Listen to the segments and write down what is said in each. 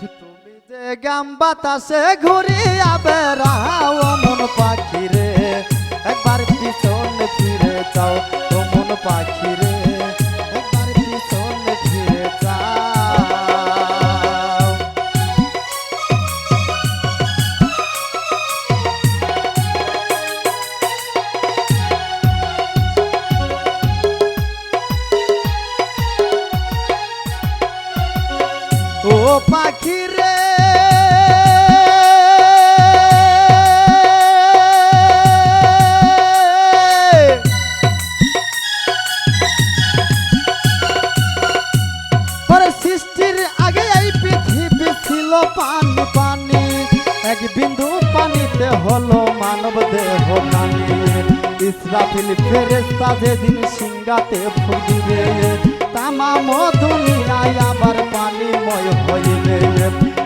তুমি যে গাম বাতাসে ঘুরিয়া বেড়াও মন পাখি রে, একবার পিছন ফিরে যাও ও মন পাখি রে। পাখি রে। সৃষ্টির আগে এই পৃথিবী ছিল পানি পানি। এক বিন্দু পানিতে হলো মানব দেহ নানি ইসরাফিল ফেরেস্তা যেদিন সিংগাতে ফুদিবে তামাম দুনিয়ায় আবার পানিময় হইবে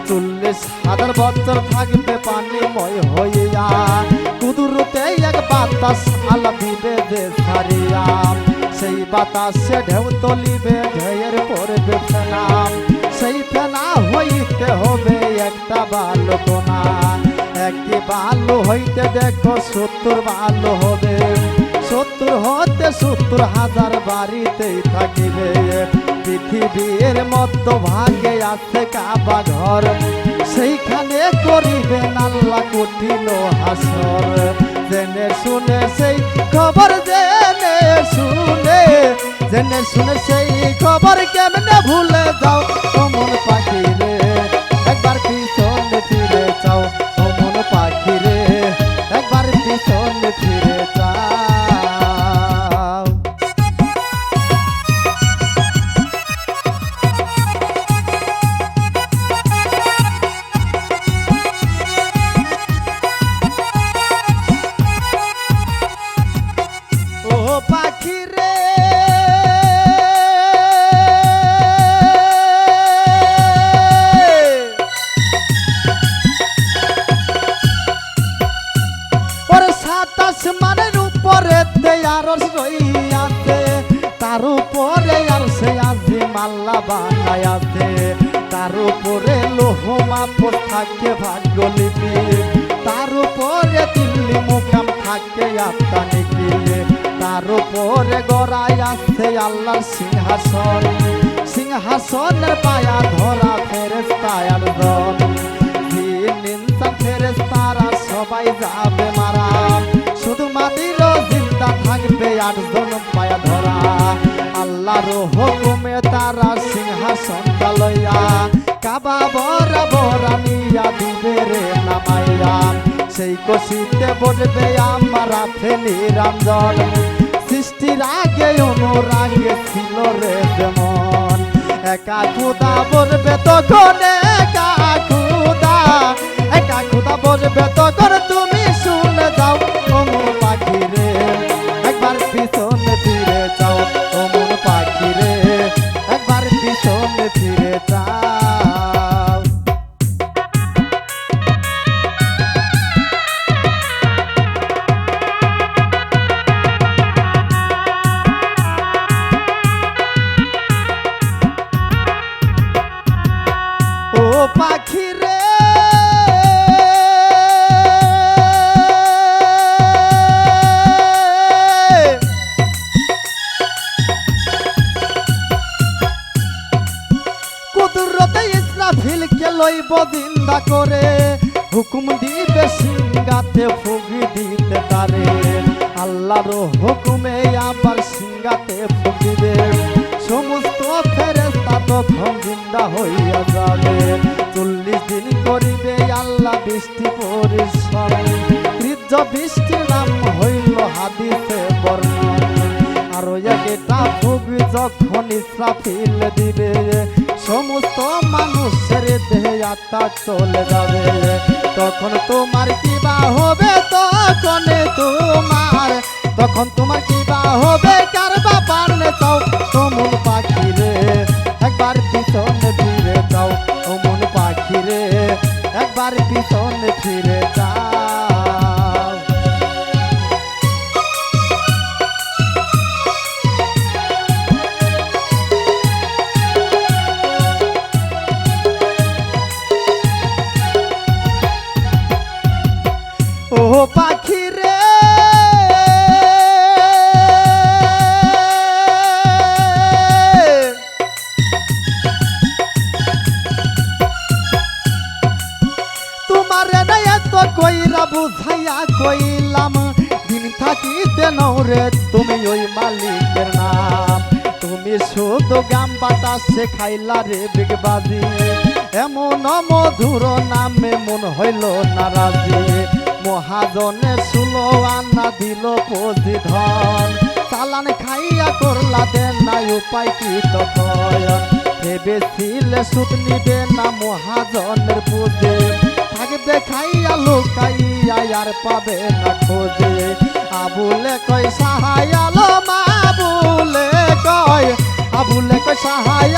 চল্লিশ হাজার বছর থাকবে পানিময় হইয়া কুদুরতে এক বাতাস আলা দিবে সারিয়া। সেই বাতাসে ঢেউ তলিবে, ঢেয়ের পড়বে ফেনাম সেই ফেনা হইতে হবে একটা বালকোনা। একটি বালু হইতে দেখো সত্তর বালু হবে। সত্তর হতে সত্তর হাজার বাড়িতেই থাকিবে। পৃথিবীর মধ্য ভাগে আছে কাবা ঘর। সেইখানে করিবে নাল্লা কঠিন হাসর। জেনে শুনে সেই খবর, জেনে শুনে জেনে শুনে সেই খবর কেমনে ভুলে যাও? মাল্লা বানায়াছে, তার উপরে লোহমা থাকে ভাগ্য লিপি, তার উপরে দিল্লি মুকাম থাকে আত্মানিকি তার উপরে গড়াই আছে আল্লাহর সিংহাসন, সিংহাসনের পায়া ধরা ফেরেস্তায়ার দল দিন ইনসান ফেরেস্তারা সবাই যাবে মারা, শুধু মাটির জিন্দা থাকবে আটজন পায়া ধরা। আল্লাহর হুকুমে নামাইয়া সেই কষিতে বলবে আমরা ফেলি রামজন সৃষ্টির আগে অনুরাগে ছিল রে যেমন একা খুদা বলবে তখন একা লইব জিন্দা করে। হুকুম দিবে দিতে আল্লাহর হুকুমে আবার সমস্ত তখন জিন্দা হইয়া যাবে। চল্লিশ দিন করিবে আল্লাহ বৃষ্টি পরিশ্রম। তীর্য বৃষ্টির নাম হইল হাদিসে বর্ণন। আর একটা যখন ইসরাফিল দিবে। সমস্ত মানুষের দেহে আত্মা চলে যাবে। তখন তোমার কি বা হবে, তখন তোমার তখন তোমার কি বা হবে। কার বাবার চাও তোমন নৌরে তুমি ওই মালিকের নাম। তুমি শুধু গাম বাতাসে খাইলা রে বিগবাজি এমন মধুর নামে মন হইল নারাজি। মহাজনে সুলো আনা দিল পুঁজি ধন। চালান খাইয়া করলা দেন নাই উপায় কি তখন ভেবেছিলে সুদ নিবে না মহাজনের পুঁজি। থাকবে খাইয়া লুকাইয়া আর পাবে না খোঁজে। আবুলে কই সাহায় মা আবুলে কয়। আবুলে কই সাহায়